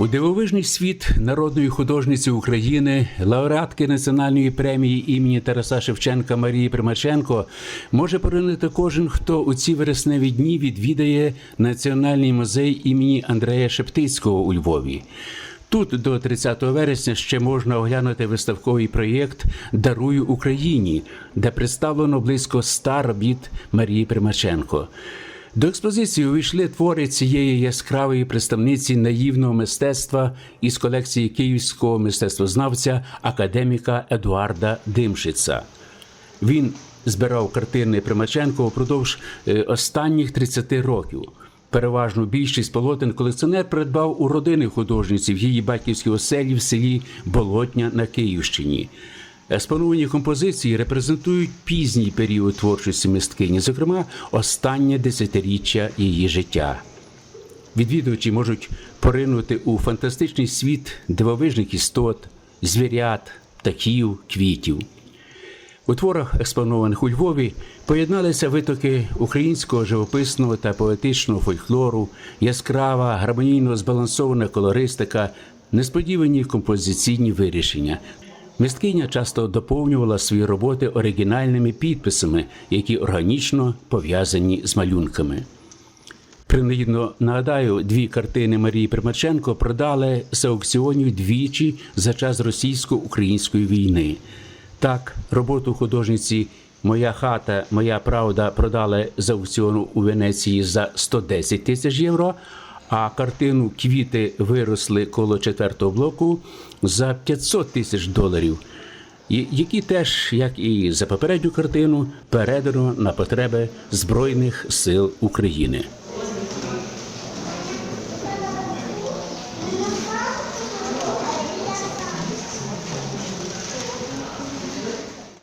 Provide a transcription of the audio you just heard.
У дивовижний світ народної художниці України, лауреатки національної премії імені Тараса Шевченка Марії Примаченко може поринити кожен, хто у ці вересневі дні відвідає Національний музей імені Андрея Шептицького у Львові. Тут до 30 вересня ще можна оглянути виставковий проєкт Дарую Україні, де представлено близько ста робіт Марії Примаченко. До експозиції увійшли твори цієї яскравої представниці наївного мистецтва із колекції київського мистецтвознавця академіка Едуарда Димшица. Він збирав картини Примаченко впродовж е, останніх 30 років. Переважну більшість полотен колекціонер придбав у родини художниці в її батьківській оселі в селі Болотня на Київщині. Експоновані композиції репрезентують пізній період творчості мисткині, зокрема, останнє десятиріччя її життя. Відвідувачі можуть поринути у фантастичний світ дивовижних істот, звірят, птахів, квітів. У творах, експонованих у Львові, поєдналися витоки українського живописного та поетичного фольклору, яскрава, гармонійно збалансована колористика, несподівані композиційні вирішення. Мисткиня часто доповнювала свої роботи оригінальними підписами, які органічно пов'язані з малюнками. Принагідно нагадаю, дві картини Марії Примаченко продали з аукціонів двічі за час російсько-української війни. Так, роботу художниці Моя хата, моя правда продали з аукціону у Венеції за 110 тисяч євро. А картину Квіти виросли коло четвертого блоку за 500 тисяч доларів, які теж, як і за попередню картину, передано на потреби Збройних сил України.